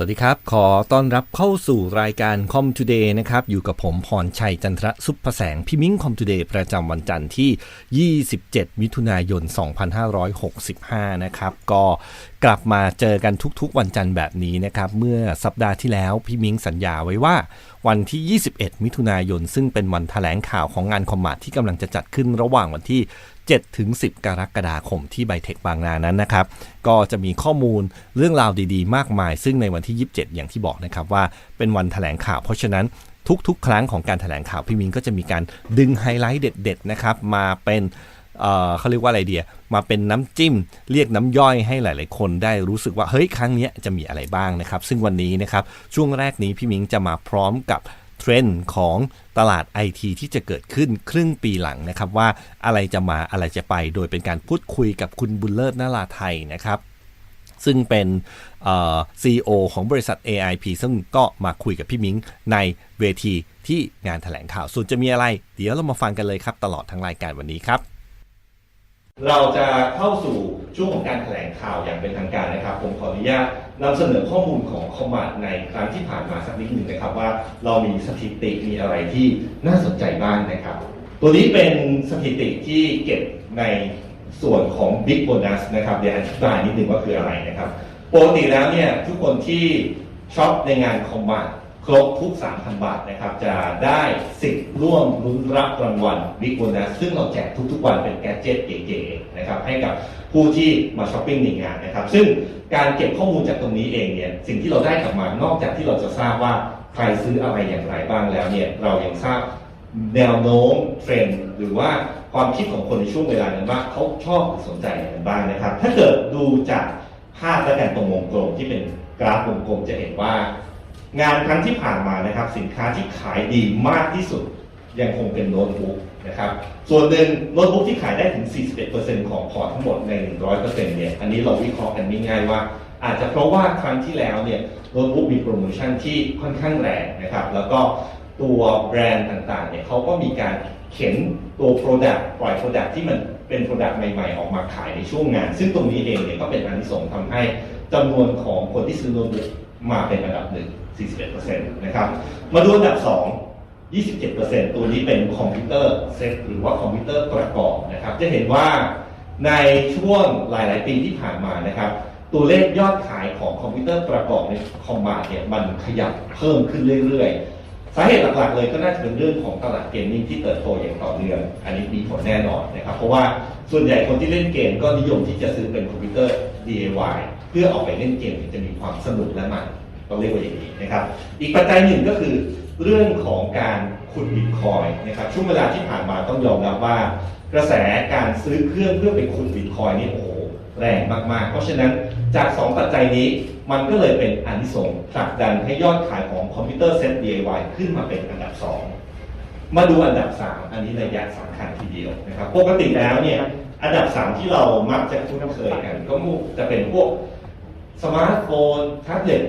สวัสดีครับ ขอต้อนรับเข้าสู่รายการ Com Today นะครับ อยู่กับผมพรชัยจันทระสุภแสงพี่มิ้ง Com Today ประจำวันจันทร์ที่ 27 มิถุนายน 2565 นะครับ ก็กลับมาเจอกันทุกๆ วันจันทร์แบบนี้นะครับ เมื่อสัปดาห์ที่แล้วพี่มิ้งสัญญาไว้ว่าวันที่ 21 มิถุนายน ซึ่งเป็นวันแถลงข่าวของงานคอมมาดที่กำลังจะจัดขึ้นระหว่างวันที่ 7ถึง10 กรกฎาคมที่ไบเทคบางนานั้นนะครับ ก็จะมีข้อมูลเรื่องราวดีๆ มากมาย ซึ่งในวันที่ 27 อย่างที่บอกนะครับว่าเป็นวันแถลงข่าว เพราะฉะนั้นทุกๆ ครั้งของการแถลงข่าวพี่มินก็จะมีการดึงไฮไลท์เด็ด ๆ นะครับ มาเป็นเเขาเรียกว่าอะไรเดียมาเป็นน้ำจิ้ม เรียกน้ำย่อยให้หลาย ๆ คนได้รู้สึกว่าเฮ้ยครั้งนี้จะมีอะไรบ้างนะครับ ซึ่งวันนี้นะครับช่วงแรกนี้พี่มิงจะมาพร้อมกับ เทรนด์ของตลาดไอทีที่จะเกิดขึ้นครึ่งปีหลังนะครับ ว่าอะไรจะมาอะไรจะไป โดยเป็นการพูดคุยกับคุณบุญเลิศนาลาไทยนะครับซึ่งเป็นซีอของบริษัท AIP ซึ่งก็มาคุยกับพี่มิ้งในเวทีที่งานแถลงข่าว ส่วนจะมีอะไร เดี๋ยวเรามาฟังกันเลยครับ ตลอดทั้งรายการวันนี้ครับ เราจะเข้าสู่ช่วงของการแถลงข่าวอย่างเป็นทางการนะครับ ผมขออนุญาตนำเสนอข้อมูลของคอมมาดในครั้งที่ผ่านมาสักนิดหนึ่งนะครับ ว่าเรามีสถิติมีอะไรที่น่าสนใจบ้างนะครับ ตัวนี้เป็นสถิติที่เก็บในส่วนของ Big Bonus นะครับเดี๋ยวอธิบายนิดหนึ่งว่าคืออะไรนะครับปกติแล้วเนี่ยทุกคนที่ช็อปในงานคอมมาด ครบทุก 3,000 บาทนะครับ จะได้สิทธิ์ร่วมลุ้นรับรางวัล Big Bonus ซึ่งเราแจกทุกๆวันเป็นแกดเจิตเก๋ๆนะครับให้กับผู้ที่มาช้อปปิ้งในงานนะครับ ซึ่งการเก็บข้อมูลจากตรงนี้เองเนี่ยสิ่งที่เราได้กลับมานอกจากที่เราจะทราบว่าใครซื้ออะไรอย่างไรบ้างแล้วเนี่ยเรายังทราบแนวโน้มเทรนด์หรือว่าความคิดของคนในช่วงเวลานั้นว่าเขาชอบหรือสนใจอะไรบ้างนะครับ ถ้าเกิดดูจากภาพและกันตรงวงกลมที่เป็นกราฟวงกลมจะเห็นว่า งานครั้งที่ผ่านมานะครับสินค้าที่ขายดีมากที่สุดยังคงเป็นโน้ตบุ๊กนะครับส่วนหนึ่งโน้ตบุ๊กที่ขายได้ถึง 41%ของพอร์ตทั้งหมดใน 100%เนี่ยอันนี้เราวิเคราะห์กันง่ายๆว่า อาจจะเพราะว่าครั้งที่แล้วเนี่ยโน้ตบุ๊กมีโปรโมชั่นที่ค่อนข้างแรงนะครับแล้วก็ตัวแบรนด์ต่างๆเนี่ยเขาก็มีการเข็นตัว Product ปล่อย Product ที่มันเป็น Product ใหม่ๆ ออกมาขายในช่วงงาน ซึ่งตรงนี้เองเนี่ยก็เป็นอันที่ส่งทำให้จำนวนของคนที่ซื้อโน้ตบุ๊ก มาเป็นอันดับหนึ่ง 41%นะครับ มาดูอันดับ 2 27%ตัวนี้เป็นคอมพิวเตอร์เซตหรือว่าคอมพิวเตอร์ประกอบนะครับ จะเห็นว่าในช่วงหลาย ๆ ปีที่ผ่านมานะครับ ตัวเลขยอดขายของคอมพิวเตอร์ประกอบในคอมบาทเนี่ยมันขยับเพิ่มขึ้นเรื่อย ๆ สาเหตุหลัก ๆ เลยก็น่าจะเป็นเรื่องของตลาดเกมมิ่งที่เติบโตอย่างต่อเนื่องอันนี้มีผลแน่นอนนะครับ เพราะว่าส่วนใหญ่คนที่เล่นเกมก็นิยมที่จะซื้อเป็นคอมพิวเตอร์ DIY เพื่อเอาไปเล่นเกมจะมีความสนุกและมันต้องเรียกว่าอย่างนี้นะครับ อีกปัจจัยหนึ่งก็คือเรื่องของการขุดบิตคอยน์นะครับช่วงเวลาที่ผ่านมาต้องยอมรับว่า กระแสการซื้อเครื่องเพื่อไปขุดบิตคอยนี่โอ้โหแรงมากๆ เพราะฉะนั้นจาก 2 ปัจจัยนี้มันก็เลยเป็นอันส่งผลักดันให้ยอดขายของคอมพิวเตอร์เซ็ต DIY ขึ้นมาเป็นอันดับ 2 มาดูอันดับ 3 อันนี้ระยะสำคัญทีเดียวนะครับปกติแล้วเนี่ยอันดับ 3 ที่เรามักจะคุ้นเคยกัน ก็มุจะเป็นพวก สมาร์ทโฟนแท็บเล็ต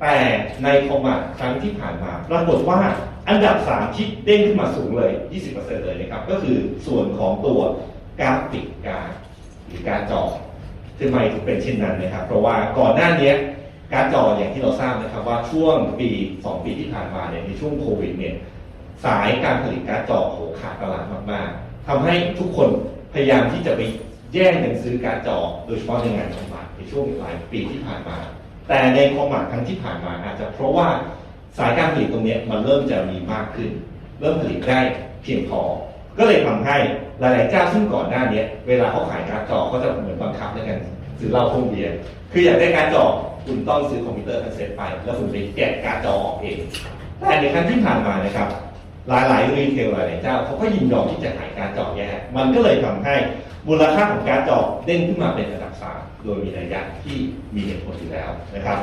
แต่ในคอมมาครั้งที่ผ่านมาปรากฏว่าอันดับ 3 ที่เด้งขึ้นมาสูงเลย 20%เลยนะครับ ก็คือส่วนของตัวกราฟิกการหรือการจอทำไมถึงเป็นเช่นนั้นนะครับ เพราะว่าก่อนหน้านี้การจออย่างที่เราทราบนะครับว่าช่วงปี 2 ปีที่ผ่านมาเนี่ยในช่วงโควิดเนี่ยสายการผลิตการดจอโหขาดตลาดมากๆทำให้ทุกคนพยายามที่จะไป แย่งกันซื้อการจอโดยเฉพาะในงานคอมมาดในช่วงหลายปีที่ผ่านมา แต่ในคอมมาดครั้งที่ผ่านมาอาจจะเพราะว่าสายการผลิตตรงนี้มันเริ่มจะมีมากขึ้น เริ่มผลิตได้เพียงพอ ก็เลยทำให้หลายๆเจ้าซึ่งก่อนหน้านี้เวลาเขาขายการจอก็จะเหมือนบังคับด้วกันซื้อเหล้าพวกเบียร์คืออยากได้การจอคุณต้องซื้อคอมพิวเตอร์ทั้งเซ็ตไป แล้วคุณไปแกะการจอออกเองแต่ในครั้งที่ผ่านมานะครับ หลายๆรีเทลหลายๆเจ้าเขาก็ยินยอมที่จะขายการจอแยกมันก็เลยทำให้มูลค่าของการจอเด้งขึ้นมาเป็นอันดับสามโดยมีนัยยะที่มีเหตุผลอยู่แล้วนะครับ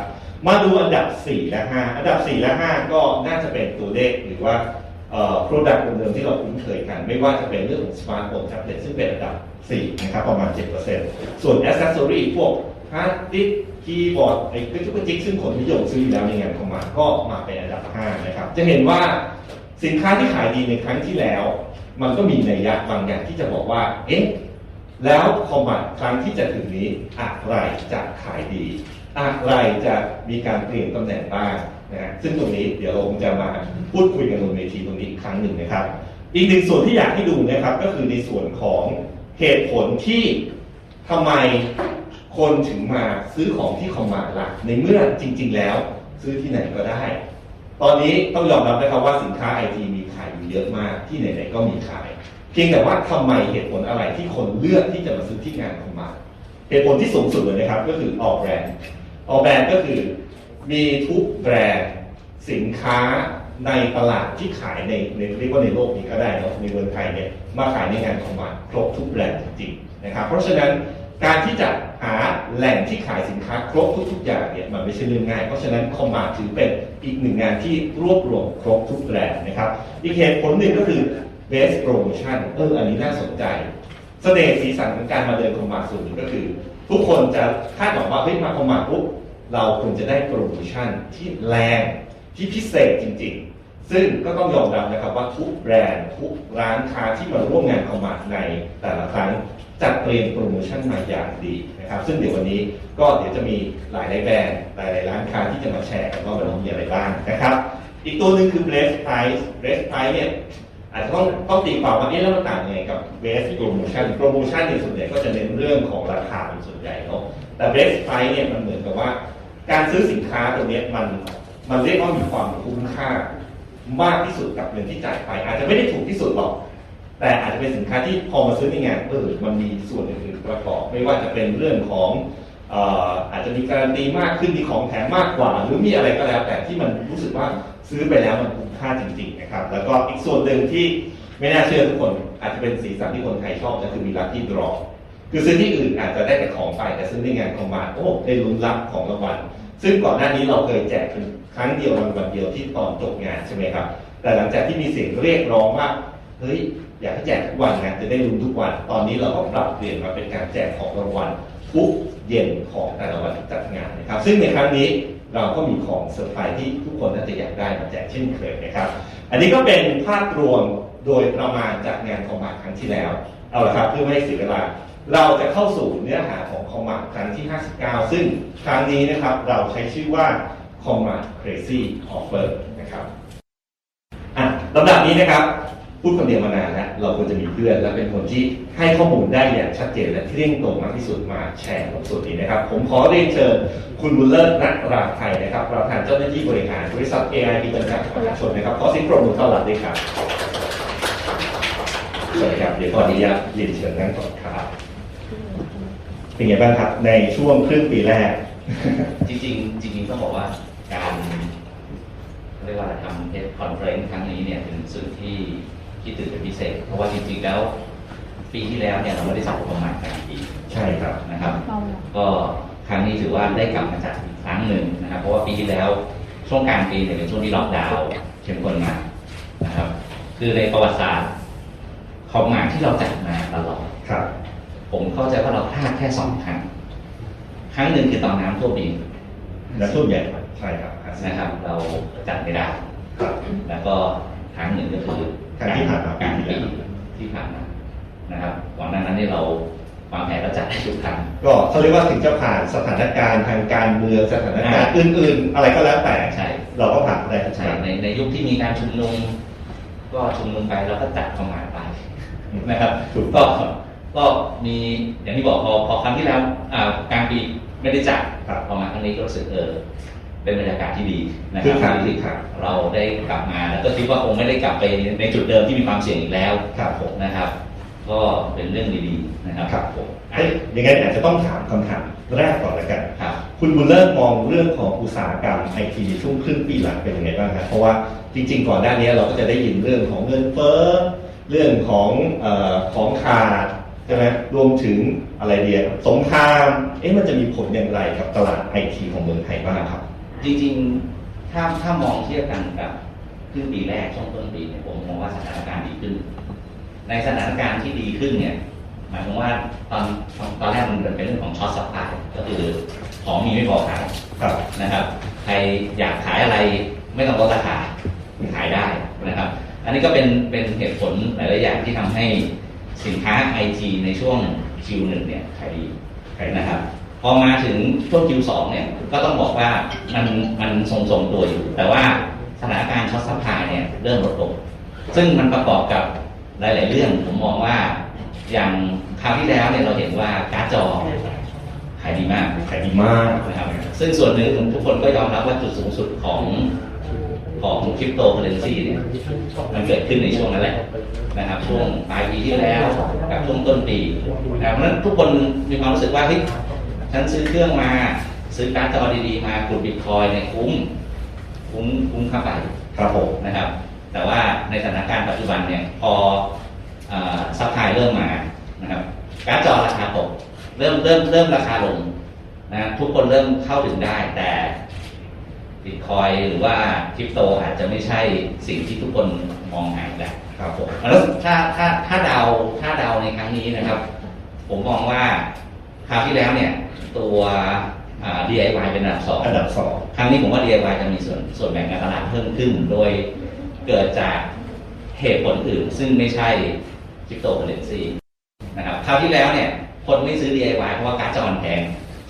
มาดูอันดับ 4 และ 5 อันดับ 4 และ 5 ก็น่าจะเป็นตัวเลขหรือว่าเอ่อ product เดิมๆที่เราคุ้นเคยกัน ไม่ว่าจะเป็นเรื่องของ smartphone tablet ซึ่งเป็นระดับ 4 นะครับ ประมาณ 7%ส่วน accessory พวก hard disk คีย์บอร์ดไอ้กระจุกกระจิกซึ่งคนนิยมซื้ออยู่แล้วในงานของมันก็มาเป็นอันดับ 5 นะครับ จะเห็นว่า สินค้าที่ขายดีในครั้งที่แล้ว มันก็มีนัยยะบางอย่างที่จะบอกว่า เอ๊ะ แล้วคอมบัตครั้งที่จะถึงนี้อะไรจะขายดี อะไรจะมีการเปลี่ยนตำแหน่งบ้างนะฮะซึ่งตรงนี้เดี๋ยวเราคงจะมาพูดคุยกันบนเวทีตรงนี้อีกครั้งหนึ่งนะครับ อีกหนึ่งส่วนที่อยากให้ดูนะครับ ก็คือในส่วนของเหตุผลที่ทำไมคนถึงมาซื้อของที่คอมมาล่ะ ในเมื่อจริง ๆ แล้วซื้อที่ไหนก็ได้ ตอนนี้ต้องยอมรับนะครับว่าสินค้าไอทีมีขายอยู่เยอะมากที่ไหนๆก็มีขาย เพียงแต่ว่าทำไมเหตุผลอะไรที่คนเลือกที่จะมาซื้อที่งานของมาเหตุผลที่สูงสุดเลยนะครับ ก็คือออกแบรนด์ออกแบรนด์ก็คือมีทุกแบรนด์สินค้าในตลาดที่ขายในในเรียกว่าในโลกนี้ก็ได้เนอะในเมืองไทยเนี่ยมาขายในงานของมาครบทุกแบรนด์จริงๆนะครับเพราะฉะนั้น การที่จะหาแหล่งที่ขายสินค้าครบทุกๆอย่างเนี่ยมันไม่ใช่เรื่องง่าย เพราะฉะนั้นคอมมาถือเป็นอีกหนึ่งงานที่รวบรวมครบทุกแบรนด์นะครับ อีกเหตุผลหนึ่งก็คือ best promotion เอออันนี้น่าสนใจเสน่ห์สีสันของการมาเดินคอมมาส่วนหนึ่งก็คือ ทุกคนจะคาดหวังว่าเฮ้ยมาคอมมาปุ๊บเราควรจะได้โปรโมชั่นที่แรงที่พิเศษจริงๆ ซึ่งก็ต้องยอมรับนะครับว่าทุกแบรนด์ทุกร้านค้าที่มาร่วมงานคอมมาในแต่ละครั้งจัดเตรียมโปรโมชั่นมาอย่างดีนะครับ ซึ่งเดี๋ยววันนี้ก็เดี๋ยวจะมีหลายแบรนด์หลายร้านค้าที่จะมาแชร์กันว่าวันมีอะไรบ้างนะครับ อีกตัวหนึ่งคือ best price best price เนี่ยอาจจะต้องต้องตีความว่าเอ๊ะแล้วมันต่างยังไงกับ best promotion โปรโมชั่นเนี่ยส่วนใหญ่ก็จะเน้นเรื่องของราคาเป็นส่วนใหญ่เนาะแต่ best price เนี่ยมันเหมือนกับว่า การซื้อสินค้าตรงเนี้ยมันมันเรียกว่ามีความคุ้มค่า มากที่สุดกับเงินที่จ่ายไป อาจจะไม่ได้ถูกที่สุดหรอก แต่อาจจะเป็นสินค้าที่พอมาซื้อในงานเออมันมีส่วนอื่นๆประกอบ ไม่ว่าจะเป็นเรื่องของเอ่ออาจจะมีการันตีมากขึ้นมีของแถมมากกว่า หรือมีอะไรก็แล้ว แต่ที่มันรู้สึกว่าซื้อไปแล้วมันคุ้มค่าจริงๆนะครับ แล้วก็อีกส่วนหนึ่งที่ไม่น่าเชื่อทุกคน อาจจะเป็นสีสันที่คนไทยชอบก็คือมีลัคกี้ดรอคือซื้อที่อื่นอาจจะได้แต่ของไปแต่ซื้อในงานของมาโอ้ได้ลุ้นรับของรางวัลซึ่งก่อนหน้านี้เราเคยแจกเป็น ครั้งเดียวรางวัลเดียวที่ตอนจบงานใช่ไหมครับ แต่หลังจากที่มีเสียงเรียกร้องว่าเฮ้ยอยากให้แจกทุกวันนะจะได้ลุ้นทุกวัน ตอนนี้เราก็ปรับเปลี่ยนมาเป็นการแจกของรางวัลทุกเย็นของแต่ละวันจัดงานนะครับ ซึ่งในครั้งนี้เราก็มีของเซอร์ไพรส์ที่ทุกคนน่าจะอยากได้มาแจกเช่นเคยนะครับ อันนี้ก็เป็นภาพรวมโดยประมาณจากงานคอมมานครั้งที่แล้ว เอาละครับเพื่อไม่ให้เสียเวลา เราจะเข้าสู่เนื้อหาของคอมมานครั้งที่ 59 ซึ่งครั้งนี้นะครับเราใช้ชื่อว่า คอมมา Crazy Offer นะครับอะลำดับนี้นะครับ พูดคนเดียวมานานแล้วเราควรจะมีเพื่อน และเป็นคนที่ให้ข้อมูลได้อย่างชัดเจนและเที่ยงตรงมากที่สุดมาแชร์กับส่วนนี้นะครับ ผมขอเรียนเชิญคุณบุญเลิศนักราไทยนะครับประธานเจ้าหน้าที่บริหารบริษัท AI จำกัดมหาชนนะครับขอเสิงปรบมือต้อนรับด้วยครับสวัสดีครับเดี๋ยวขออนุญาตเรียนเชิญนั่งก่อนครับเป็นไงบ้างครับในช่วงครึ่งปีแรก จริงๆจริงๆต้องบอกว่า การเรียกว่าทำเทปคอนเฟรนซ์ครั้งนี้เนี่ยเป็นสิ่งที่ที่ตื่นเป็นพิเศษ เพราะว่าจริงๆแล้วปีที่แล้วเนี่ยเราไม่ได้จัดประมาณกลางปีใช่ครับนะครับ ก็ครั้งนี้ถือว่าได้กลับมาจัดอีกครั้งหนึ่งนะครับ เพราะว่าปีที่แล้วช่วงกลางปีเนี่ยเป็นช่วงที่ล็อกดาวน์เข้มข้นมากนะครับ คือในประวัติศาสตร์ของงานที่เราจัดมาตลอดครับ ผมเข้าใจว่าเราพลาดแค่สองครั้ง ครั้งหนึ่งคือตอนน้ำท่วมอีกและส่วนใหญ่ ใช่ครับนะครับ เราจัดไม่ได้ ครับ แล้วก็ครั้งหนึ่งก็คือครั้งที่ผ่านมาการปีที่ปีแล้วที่ผ่านมานะครับก่อนหน้านั้นเนี่ยเราวางแผนแล้วจัดได้ทุกครั้งก็เขาเรียกว่าถึงจะผ่านสถานการณ์ทางการเมืองสถานการณ์อื่น ๆ อะไรก็แล้วแต่ใช่เราก็ผ่านได้ทุกคใช่รั้งในในยุคที่มีการชุมนุมก็ชุมนุมไปแล้วก็จัดเข้ามาไปนะครับถูกก็ก็มีอย่างที่บอกพอพอครั้งที่แล้วอ่ากลางปีไม่ได้จัดครับพอมาครั้งนี้ก็รู้สึกเออ เป็นบรรยากาศที่ดีนะคคึรักคักที่คึกคักเราได้กลับมาแล้วก็คิดว่าคงไม่ได้กลับไปในจุดเดิมที่มีความเสี่ยงอีกแล้วครับผมนะครับ ก็เป็นเรื่องดีๆนะครับครับผมเอ้ยยังไงอาจจะต้องถามคำถามแรกก่อนละกันครับคุณบุญเลิศมองเรื่องของอุตสาหกรรมไอทีในช่วงครึ่งปีหลังเป็นยังไงบ้างครับเพราะว่าจริง ๆ ก่อนหน้านี้เราก็จะได้ยินเรื่องของเงินเฟ้อเรื่องของเออของขาดใช่ไหมรวมถึงอะไรเดียสงคราม เอ๊ะมันจะมีผลอย่างไรกับตลาดไอทีของเมืองไทยบ้างครับ จริงๆ ถ้าถ้ามองเทียบกันกับครึ่งปีแรกช่วงต้นปีเนี่ยผมว่าสถานการณ์ดีขึ้น ในสถานการณ์ที่ดีขึ้นเนี่ยหมายถึงว่าตอนตอนแรกมันเป็นเรื่องของช็อตสัพพลายก็คือของมีไม่พอขายครับนะครับ ใครอยากขายอะไรไม่ต้องลดราคาขายได้นะครับ อันนี้ก็เป็นเป็นเหตุผลหลายๆอย่างที่ทำให้สินค้าไอทีในช่วง Q1 เนี่ยขายดีนะครับ พอมาถึงช่วง Q2 เนี่ยก็ต้องบอกว่ามันมันทรงๆตัวอยู่ แต่ว่าสถานการณ์ช็อตซัพพลายเนี่ยเริ่มลดลงซึ่งมันประกอบกับหลาย ๆ เรื่องผมมองว่าอย่างคราวที่แล้วเนี่ยเราเห็นว่าการ์ดจอขายดีมากขายดีมากนะครับซึ่งส่วนหนึ่งทุกคนก็ยอมรับว่าจุดสูงสุดของของคริปโตเคอเรนซีเนี่ยมันเกิดขึ้นในช่วงนั้นแหละนะครับช่วงปลายปีที่แล้วกับช่วงต้นปีนะครับเพราะฉะนั้นทุกคนมีความรู้สึกว่าเฮ้ย ฉันซื้อเครื่องมาซื้อการ์ดจอดีๆมากดบิตคอยเนี่ยคุ้มคุ้มคุ้มค่าไปครับผมนะครับ แต่ว่าในสถานการณ์ปัจจุบันเนี่ยพอซัพพลายเริ่มมานะครับการ์ดจอราคาตกเริ่มเริ่มเริ่มราคาลงนะทุกคนเริ่มเข้าถึงได้แต่บิตคอยหรือว่าคริปโตอาจจะไม่ใช่สิ่งที่ทุกคนมองหาแล้วครับผมแล้วถ้าถ้าถ้าเดาถ้าเดาในครั้งนี้นะครับ ผมมองว่า คราวที่แล้วเนี่ยตัวอ่า DIY เป็นอันดับสองอันดับสอง ครั้งนี้ผมว่า DIY จะมีส่วนส่วนแบ่งการตลาดเพิ่มขึ้น โดยเกิดจากเหตุผลอื่น ซึ่งไม่ใช่คริปโตเคอเรนซีนะครับคราวที่แล้วเนี่ยคนไม่ซื้อ DIY เพราะว่าการ์ดจอมันแพง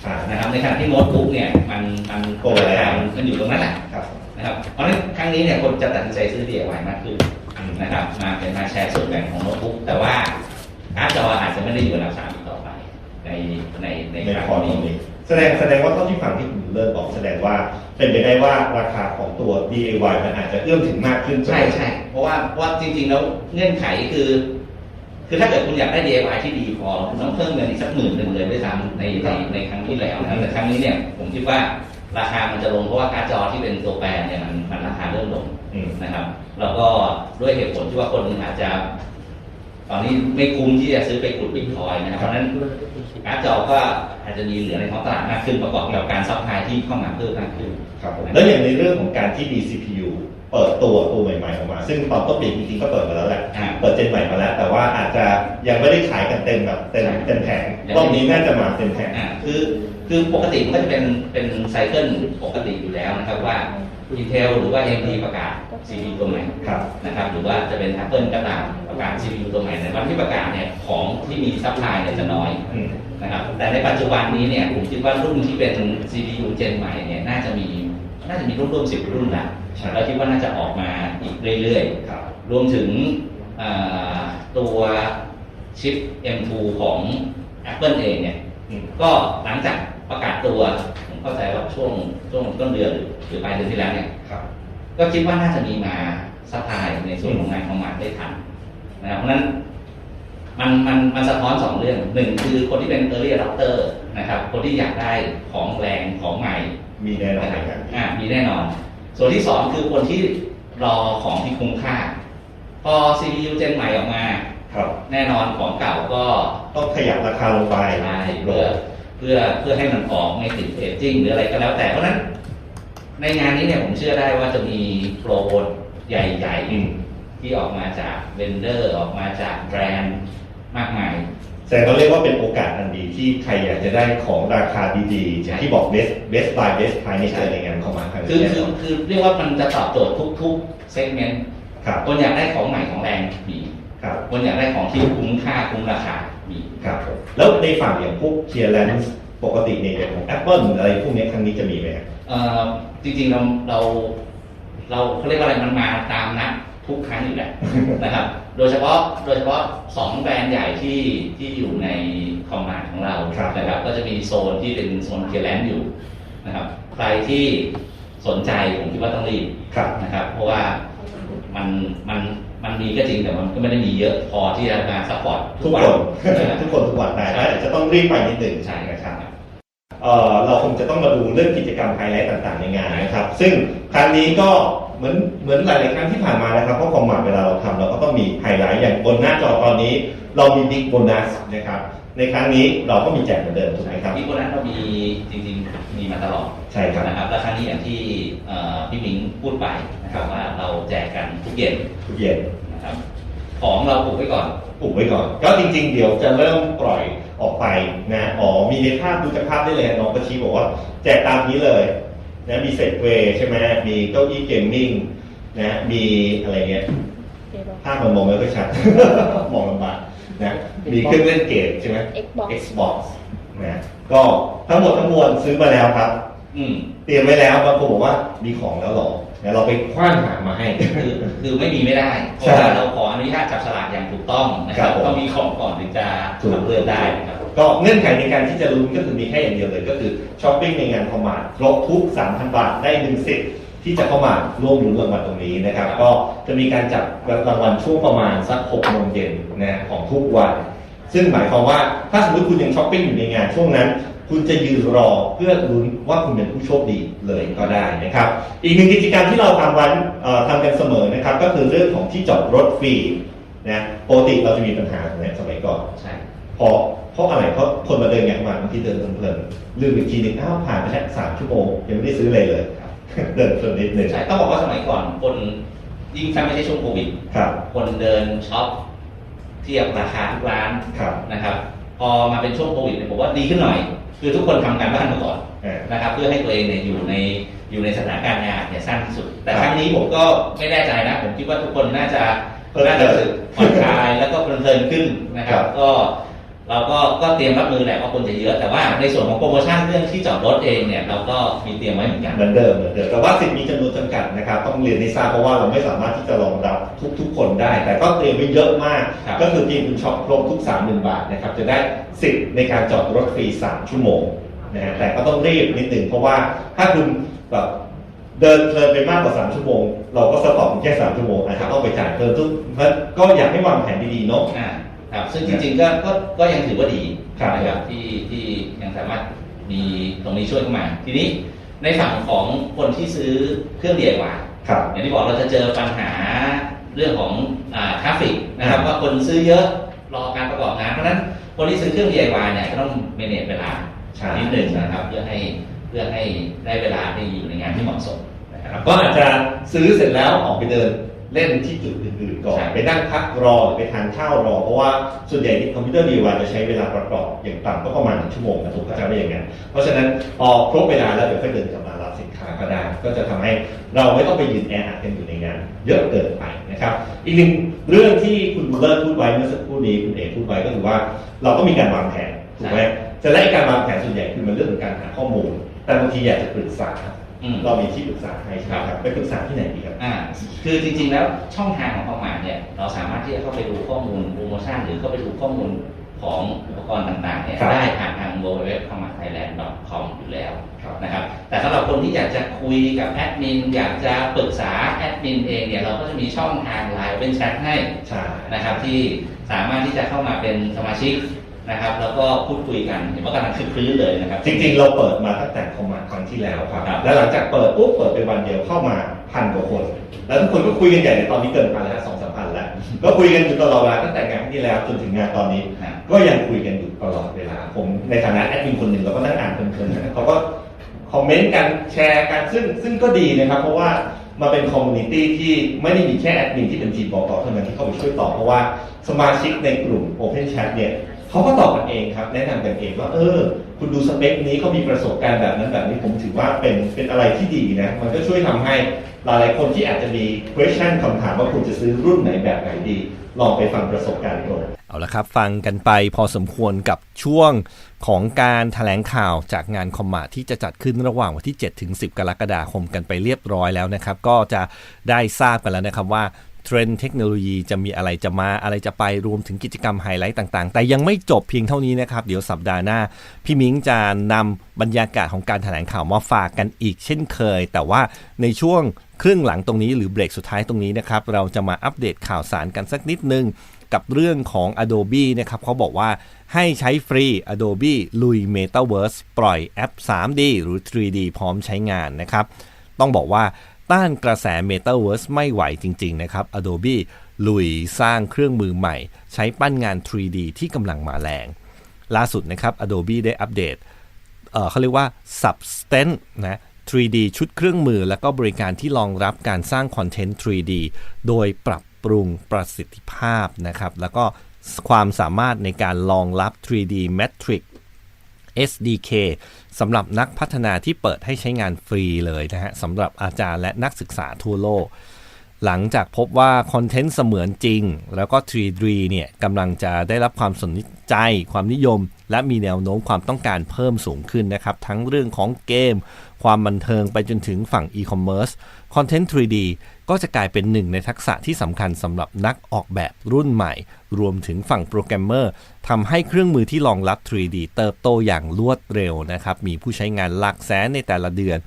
อ่านะครับในขณะที่โน้ตบุ๊กเนี่ยมันมันโกงแล้วมันอยู่ตรงนั้นแหละครับนะครับเพราะฉะนั้นครั้งนี้เนี่ยคนจะตัดสินใจซื้อ DIY มากขึ้นอืมนะครับมาเป็นมาแชร์ส่วนแบ่งของโน้ตบุ๊กแต่ว่าการ์ดจออาจจะไม่ได้อยู่อันดับสามอีกต่อไป ในในในในครั้งพอร์ตตรงนี้นี้แสดงแสดงว่าเท่าที่ฟังที่คุณเลิศบอกแสดงว่าเป็นไปได้ว่าราคาของตัว DIY มันอาจจะเอื้อมถึงมากขึ้นใช่ใช่เพราะว่าเพราะว่าจริง ๆ แล้วเงื่อนไขคือ คือถ้าเกิดคุณอยากได้ DIY ที่ดีพอคุณต้องเพิ่มเงินอีกสักหมื่นหนึ่งเลยด้วยซ้ำในในในครั้งที่แล้วนะครับแต่ครั้งนี้เนี่ยผมคิดว่าราคามันจะลงเพราะว่าการ์ดจอที่เป็นตัวแปรเนี่ยมันมันราคาเริ่มลงอืม นะครับ แล้วก็ด้วยเหตุผลที่ว่าคนอาจจะ ตอนนี้ไม่คุ้มที่จะซื้อไปขุดบิตคอยน์นะครับเพราะฉะนั้นการ์ดจอก็อาจจะมีเหลือในท้องตลาดมากขึ้นประกอบกับการซัพพลายที่เข้ามาเพิ่มมากขึ้นครับผมแล้วอย่างในเรื่องของการที่มี CPU เปิดตัวตัวใหม่ๆออกมา ซึ่งตอนต้นปีจริงๆก็เปิดมาแล้วแหละอ่าเปิดเจนใหม่มาแล้ว แต่ว่าอาจจะยังไม่ได้ขายกันเต็มแบบเต็มใช่เต็มแผงยังไม่รอบนี้น่าจะมาเต็มแผงอ่าคือคือปกติมันก็จะเป็นเป็นไซเคิลปกติอยู่แล้วนะครับว่า Intel หรือว่า AMD ประกาศ CPU ตัวใหม่ครับนะครับหรือว่าจะเป็น Apple ก็ตามประกาศ CPU ตัวใหม่ในวันที่ประกาศเนี่ยของที่มีซัพพลายเนี่ยจะน้อยอืมนะครับแต่ในปัจจุบันนี้เนี่ยผมคิดว่ารุ่นที่เป็น CPU เจนใหม่เนี่ยน่าจะมีน่าจะมีรุ่นร่วมสิบรุ่นละใช่แล้วคิดว่าน่าจะออกมาอีกเรื่อยครับๆรวมถึงอ่าตัวชิป M2 ของ Apple เองเนี่ยอืมก็หลังจากประกาศตัวผม เข้าใจว่าช่วงช่วงต้นเดือนหรือหรือปลายเดือนที่แล้วเนี่ยครับก็คิดว่าน่าจะมีมาซัพพลายในส่วนของงานของมาได้ทันนะครับเพราะฉะนั้นมันมันมันสะท้อนสองเรื่องหนึ่งคือคนที่เป็น early adopter นะครับ คนที่อยากได้ของแรงของใหม่ มีแน่นอนนะครับครับอ่ามีแน่นอน ส่วนที่สองคือคนที่รอของที่คุ้มค่า พอ CPU เจนใหม่ออกมา ครับ แน่นอนของเก่าก็ต้องขยับราคาลงไปใช่เพื่อ เพื่อเพื่อให้มันออกไม่ติดเอจจิ้งหรืออะไรก็แล้วแต่เพราะฉะนั้น ในงานนี้เนี่ยผมเชื่อได้ว่าจะมีโปรใหญ่อืมๆที่ออกมาจากเวนเดอร์ออกมาจากแบรนด์มากมายแสดงว่าเรียกว่าเป็นโอกาสอันดีที่ใครอยากจะได้ของราคาดีๆอย่างที่บอก best best buy best price นี่เจอในงานเข้ามาครั้งคือนี้คือคือเรียกว่ามันจะตอบโจทย์ทุกๆเซกเมนต์ครับคนอยากได้ของใหม่ของแรงมีครับคนอยากได้ของที่คุ้มค่าคุ้มราคา มีครับผมแล้วในฝั่งอย่างพวกเทียร์แลนด์ปกติในอย่างของ Apple หรืออะไรพวกนี้ครั้งนี้จะมีไหมครับเอ่อจริงๆเราเราเราเขาเรียกว่าอะไรมันมาตามนัดทุกครั้งอยู่แหละ นะครับ โดยเฉพาะโดยเฉพาะสองแบรนด์ใหญ่ที่ที่อยู่ในคอมมานด์ของเราครับ นะครับ ก็จะมีโซนที่เป็นโซนเคียร์แลนด์อยู่นะครับ ใครที่สนใจผมคิดว่าต้องรีบ ครับ นะครับเพราะว่า มันมันมันมีก็จริงแต่มันก็ไม่ได้มีเยอะพอที่จะมาซัพพอร์ตทุกคนทุกคนทุกวันได้ใช่แต่จะต้องรีบไปนิดหนึ่งใช่นะคครัรับบเอ่อเราคงจะต้องมาดูเรื่องกิจกรรมไฮไลท์ต่างๆ ในงานนะครับ ซึ่งครั้งนี้ก็เหมือนเหมือนหลายๆครั้งที่ผ่านมานะครับเพราะคอมมาเวลาเราทำเราก็ต้องมีไฮไลท์อย่างบนหน้าจอตอนนี้ เรามีบิ๊กโบนัสนะครับ ในครั้งนี้เราก็มีแจกเหมือนเดิมถูกไหมครับที่คนนั้นเรามีจริงๆ มีมาตลอดใช่ครับนะครับและครั้งนี้อย่างที่เอ่อพี่หมิงพูดไปนะครับว่าเราแจกกันทุกเย็นทุกเย็นนะครับของเราปลูกไว้ก่อนปลูกไว้ก่อน ก็จริง ๆ เดี๋ยวจะเริ่มปล่อยออกไปนะอ๋อมีในภาพดูจากภาพได้เลยน้องกระชี้บอกว่า แจกตามนี้เลยนะมีเซตเวย์ใช่ไหมมีเก้าอี้เกมมิ่งนะมีอะไรเงี้ยภาพมันมองไม่ค่อยชัดมองลำบาก นะมีเครื่องเล่นเกมใช่ไหม Xbox Xbox นะก็ทั้งหมดทั้งมวลซื้อมาแล้วครับ อืม เตรียมไว้แล้วบางคนบอกว่ามีของแล้วเหรอเดี๋ยวเราไปคว้านหามาให้ คือคือไม่มีไม่ได้เพใช่ราะว่าเราขออนุญาตจับฉลากอย่างถูกต้องนะคครัรับบผม ต้องมีของก่อนถึงจะถูกทำเรื่องได้นะครับ ก็เงื่อนไขในการที่จะลุ้นก็คือมีแค่อย่างเดียวเลย ก็คือช้อปปิ้งในงานคอมมาร์ทครบทุก 3,000 บาทได้หนึ่งสิทธิ์ ที่จะเข้ามาร่วมลุ้นรางวัลตรงนี้นะครับ ก็จะมีการจับรางวัลช่วงประมาณสัก6โมงเย็นนะของทุกวัน ซึ่งหมายความว่าถ้าสมมติคุณยังช้อปปิ้งอยู่ในงานช่วงนั้น คุณจะยืนรอเพื่อลุ้นว่าคุณเป็นผู้โชคดีเลยก็ได้นะครับ อีกหนึ่งกิจกรรมที่เราทำวันเอ่อทำกันเสมอนะครับ ก็คือเรื่องของที่จอดรถฟรีนะปกติเราจะมีปัญหาตรงนี้สมัยก่อนใช่เพราะเพราะอะไรเพราะคนมาเดินงานมาบางทีเดินเพลินๆลืมอีกทีหนึงอ้าวผ่านไปแค่สามชั่วโมงยังไม่ได้ซื้ออะไรเลย เดินเพลินนิดนึงใช่ต้องบอกว่าสมัยก่อนคนยิ่งถ้าไม่ใช่ช่วงโควิดครับ คนเดินช็อปเทียบราคาทุกร้านครับนะครับ พอมาเป็นช่วงโควิดเนี่ยผมว่าดีขึ้นหน่อย คือทุกคนทำการบ้านมาก่อนอ่านะครับ เพื่อให้ตัวเองเนี่ยอยู่ในอยู่ในสถานการณ์งานเนี่ยสั้นที่สุด แต่ครับครั้งนี้ผมก็ไม่แน่ใจนะ ผมคิดว่าทุกคนน่าจะเพลินๆน่าจะรู้สึกผ่อนคลายแล้วก็เพลินๆขึ้นนะครับครับก็ เราก็ก็เตรียมรับมือแหละว่าคนจะเยอะ แต่ว่าในส่วนของโปรโมชั่นเรื่องที่จอดรถเองเนี่ยเราก็มีเตรียมไว้เหมือนกัน เหมือนเดิมเหมือนเดิมแต่ว่าสิทธิ์มีจำนวนจำกัดนะครับต้องเรียนให้ทราบเพราะว่าเราไม่สามารถที่จะรองรับทุก ๆ คนได้ แต่ก็เตรียมไว้เยอะมาก ครับ ก็คือเพียงคุณช็อปครบทุก 3 0,000 บาทนะครับจะได้สิทธิ์ในการจอดรถฟรี 3 ชั่วโมงนะฮะแต่ก็ต้องรีบนิดหนึ่งเพราะว่าถ้าคุณแบบเดินเพลินไปมากกว่า 3 ชั่วโมง เราก็สต็อกแค่3ชั่วโมงอาจจะต้องไปจ่ายเพิ่มทุกก็อยากให้วางแผนดีๆเนาะ อ่า ครับ ซึ่งจริงๆก็ก็ก็ยังถือว่าดีครับ นะครับที่ที่ยังสามารถมีตรงนี้ช่วยเข้ามา ทีนี้ในฝั่งของคนที่ซื้อเครื่อง DIY ครับ อย่างที่บอกเราจะเจอปัญหาเรื่องของอ่าทราฟฟิกนะครับอ่าว่าคนซื้อเยอะรอการประกอบงานเพราะฉะนั้นคนที่ซื้อเครื่อง DIY เนี่ยก็ต้องเมเนจเวลาใช่ นิดหนึ่งนะครับเพื่อให้เพื่อให้ได้เวลาได้อยู่ในงานที่เหมาะสมนะครับ ก็อาจจะซื้อเสร็จแล้วออกไปเดิน เล่นที่จุดอื่นๆก่อนใช่ไปนั่งพักรอหรือไปทานข้าวรอ เพราะว่าส่วนใหญ่ที่คอมพิวเตอร์ดีวานจะใช้เวลาประกอบอย่างต่ำก็ประมาณหนึ่งชั่วโมงนะถูกเข้าใจว่าอย่างนั้นเพราะฉะนั้นพอครบเวลาแล้วเดี๋ยวค่อยเดินกลับมารับสินค้าก็ได้ก็จะทำให้เราไม่ต้องไปยืนแออัดกันอยู่ในงาน เยอะเกินไปนะครับ อีกหนึ่งเรื่องที่คุณบุลเลอร์พูดไว้เมื่อสักครู่นี้คุณเอกพูดไว้ก็คือว่าเราต้องมีการวางแผนถูกไหมแต่และไอ้การวางแผนส่วนใหญ่คือมันเรื่องของการหาข้อมูล แต่บางทีอยากจะปรึกษาอืม เรามีที่ปรึกษาให้ใช่ไหมครับไปปรึกษาที่ไหนดีครับอ่าคือจริงๆแล้วช่องทางของออกมาเนี่ยเราสามารถที่จะเข้าไปดูข้อมูลโปรโมชั่นหรือเข้าไปดูข้อมูลของอุปกรณ์ต่างๆเนี่ยครับได้ผ่านทาง www.thailand.com อยู่แล้วครับนะครับแต่สำหรับคนที่อยากจะคุยกับแอดมิน อยากจะปรึกษาแอดมินเองเนี่ยเราก็จะมีช่องทางไลน์เป็นแชทให้ใช่นะครับที่สามารถที่จะเข้ามาเป็นสมาชิก นะครับ แล้วก็พูดคุยกันเห็นว่ากำลังคึกคืนเลยนะครับ จริงๆ เราเปิดมาตั้งแต่คอมมาครั้งที่แล้วครับ ครับ แล้วหลังจากเปิดปุ๊บเปิดเป็นวันเดียวเข้ามาพันกว่าคน แล้วทุกคนก็คุยกันใหญ่เลยตอนนี้เกินพันแล้วสองสามพันแล้ว ก็คุยกันอยู่ตลอดเวลาตั้งแต่งานครั้งที่แล้วจนถึงงานตอนนี้ นะก็ยังคุยกันอยู่ตลอดเวลา ผมในฐานะแอดมินคนหนึ่งเราก็นั่งอ่านเพลินๆนะเขาก็คอมเมนต์กันแชร์กันซึ่งซึ่งก็ดีนะครับ เพราะว่ามาเป็นคอมมูนิตี้ที่ไม่ได้มีแค่แอดมินที่เป็นทีมบอกต่อเท่านั้นที่เข้าไปช่วยตอบเพราะว่าสมาชิกในกลุ่ม Open Chat เนี่ย เขาก็ตอบกันเองครับ แนะนำกันเองว่า เออ คุณดูสเปคนี้เขามีประสบการณ์แบบนั้นแบบนี้ผมถือว่าเป็นเป็นอะไรที่ดีนะ มันก็ช่วยทำให้หลายๆคนที่อาจจะมี question คำถามว่าคุณจะซื้อรุ่นไหนแบบไหนดี ลองไปฟังประสบการณ์ดูเอาละครับ ฟังกันไปพอสมควรกับช่วงของการถแถลงข่าวจากงานคอมมาที่จะจัดขึ้นระหว่างวันที่ 7 ถึง 10 กรกฎาคมกันไปเรียบร้อยแล้วนะครับ ก็จะได้ทราบกันแล้วนะครับว่า เทรนด์เทคโนโลยีจะมีอะไรจะมาอะไรจะไปรวมถึงกิจกรรมไฮไลท์ต่างๆ แต่ยังไม่จบเพียงเท่านี้นะครับ เดี๋ยวสัปดาห์หน้า พี่มิ้งจะนำบรรยากาศของการถแถลงข่าวมาฝากกันอีกเช่นเคย แต่ว่าในช่วงครึ่งหลังตรงนี้หรือเบรกสุดท้ายตรงนี้นะครับ เราจะมาอัปเดตข่าวสารกันสักนิดนึง กับเรื่องของ Adobe นะครับเขาบอกว่าให้ใช้ฟรี Adobe ลุย Metaverse ปล่อยแอป 3D หรือ 3D พร้อมใช้งานนะครับ ต้องบอกว่า ต้านกระแส Metaverse ไม่ไหวจริง ๆ นะครับ Adobe ลุยสร้างเครื่องมือใหม่ ใช้ปั้นงาน 3D ที่กำลังมาแรง ล่าสุดนะครับ Adobe ได้อัปเดตเเขาเรียกว่า Substance นะ 3D ชุดเครื่องมือ และก็บริการที่รองรับการสร้างคอนเทนต์ 3D โดยปรับปปรุงประสิทธิภาพนะครับ แล้วก็ความสามารถในการรองรับ 3D Matrix SDK สำหรับนักพัฒนาที่เปิดให้ใช้งานฟรีเลยนะฮะสำหรับอาจารย์และนักศึกษาทั่วโลก หลังจากพบว่าคอนเทนต์เสมือนจริง แล้วก็ 3D เนี่ยกำลังจะได้รับความสนใจความนิยม และมีแนวโน้มความต้องการเพิ่มสูงขึ้นนะครับ ทั้งเรื่องของเกม ความบันเทิงไปจนถึงฝั่งอีคอมเมิร์ซคอนเทนต์ 3D ก็จะกลายเป็นหนึ่งในทักษะที่สำคัญสำหรับนักออกแบบรุ่นใหม่ รวมถึงฝั่งโปรแกรมเมอร์ทำให้เครื่องมือที่รองรับ 3D เติบโตอย่างรวดเร็วนะครับ มีผู้ใช้งานหลักแสนในแต่ละเดือน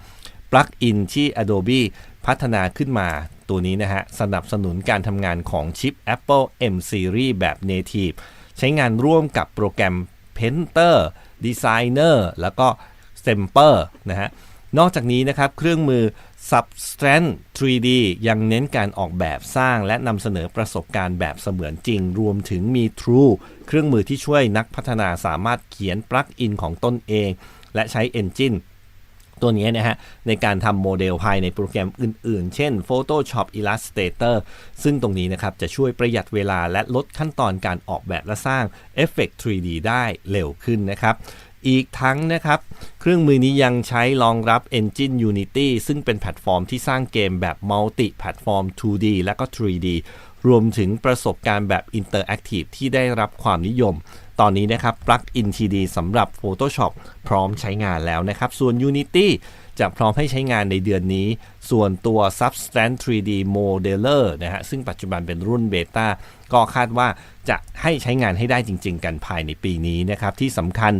ปลั๊กอินที่ Adobe พัฒนาขึ้นมาตัวนี้นะฮะ สนับสนุนการทำงานของชิป Apple M Series แบบ Native ใช้งานร่วมกับโปรแกรม พนเตอร์ดีไซเนอร์แล้วก็เซมเปอร์นะฮะนอกจากนี้นะครับเครื่องมือ Substrand 3D ยังเน้นการออกแบบสร้างและนำเสนอประสบการณ์แบบเสมือนจริง รวมถึงมี True เครื่องมือที่ช่วยนักพัฒนาสามารถเขียนปลั๊กอินของตนเอง และใช้ Engine ตัวนี้นะฮะในการทำโมเดลภายในโปรแกรมอื่นๆ เช่น Photoshop Illustrator ซึ่งตรงนี้นะครับจะช่วยประหยัดเวลาและลดขั้นตอนการออกแบบและสร้างเอฟเฟกต์ 3D ได้เร็วขึ้นนะครับอีกทั้งนะครับ เครื่องมือนี้ยังใช้รองรับ Engine Unity ซึ่งเป็นแพลตฟอร์มที่สร้างเกมแบบ Multi แพลตฟอร์ม 2D และก็ 3D รวมถึงประสบการณ์แบบ Interactive ที่ได้รับความนิยม ตอนนี้นะครับ Plug-in TD สำหรับ Photoshop พร้อมใช้งานแล้วนะครับ ส่วน Unity จะพร้อมให้ใช้งานในเดือนนี้ ส่วนตัว Substance 3D Modeler นะฮะ ซึ่งปัจจุบันเป็นรุ่นเบต้า ก็คาดว่าจะให้ใช้งานให้ได้จริง ๆ กันภายในปีนี้นะครับ ที่สำคัญ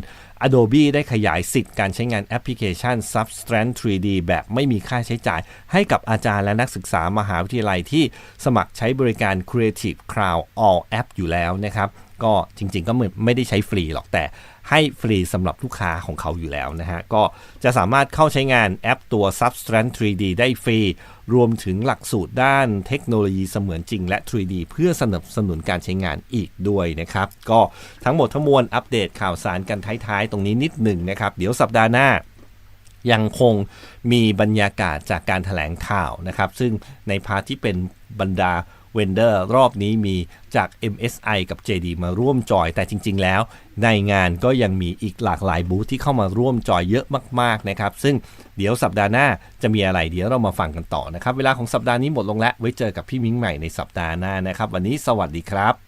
Adobe ได้ขยายสิทธิ์การใช้งานแอปพลิเคชัน Substance 3D แบบไม่มีค่าใช้จ่าย ให้กับอาจารย์และนักศึกษามหาวิทยาลัยที่สมัครใช้บริการ Creative Cloud All App อยู่แล้วนะครับ ก็จริง ๆ ก็ไม่ได้ใช้ฟรีหรอกแต่ให้ฟรีสำหรับลูกค้าของเขาอยู่แล้วนะฮะ ก็จะสามารถเข้าใช้งานแอปตัว Substance 3D ได้ฟรี รวมถึงหลักสูตรด้านเทคโนโลยีเสมือนจริงและ 3D เพื่อสนับสนุนการใช้งานอีกด้วยนะครับ ก็ทั้งหมดทั้งมวลอัปเดตข่าวสารกันท้าย ๆ ตรงนี้นิดหนึ่งนะครับ เดี๋ยวสัปดาห์หน้ายังคงมีบรรยากาศจากการถแถลงข่าวนะครับ ซึ่งในพาร์ทที่เป็นบรรดา เวนเดอร์รอบนี้มีจาก MSI กับ JD มาร่วมจอย แต่จริง ๆ แล้วในงานก็ยังมีอีกหลากหลายบูธที่เข้ามาร่วมจอยเยอะมาก ๆ นะครับ ซึ่งเดี๋ยวสัปดาห์หน้าจะมีอะไรเดี๋ยวเรามาฟังกันต่อนะครับ เวลาของสัปดาห์นี้หมดลงแล้ว ไว้เจอกับพี่มิ้งใหม่ในสัปดาห์หน้านะครับ วันนี้สวัสดีครับ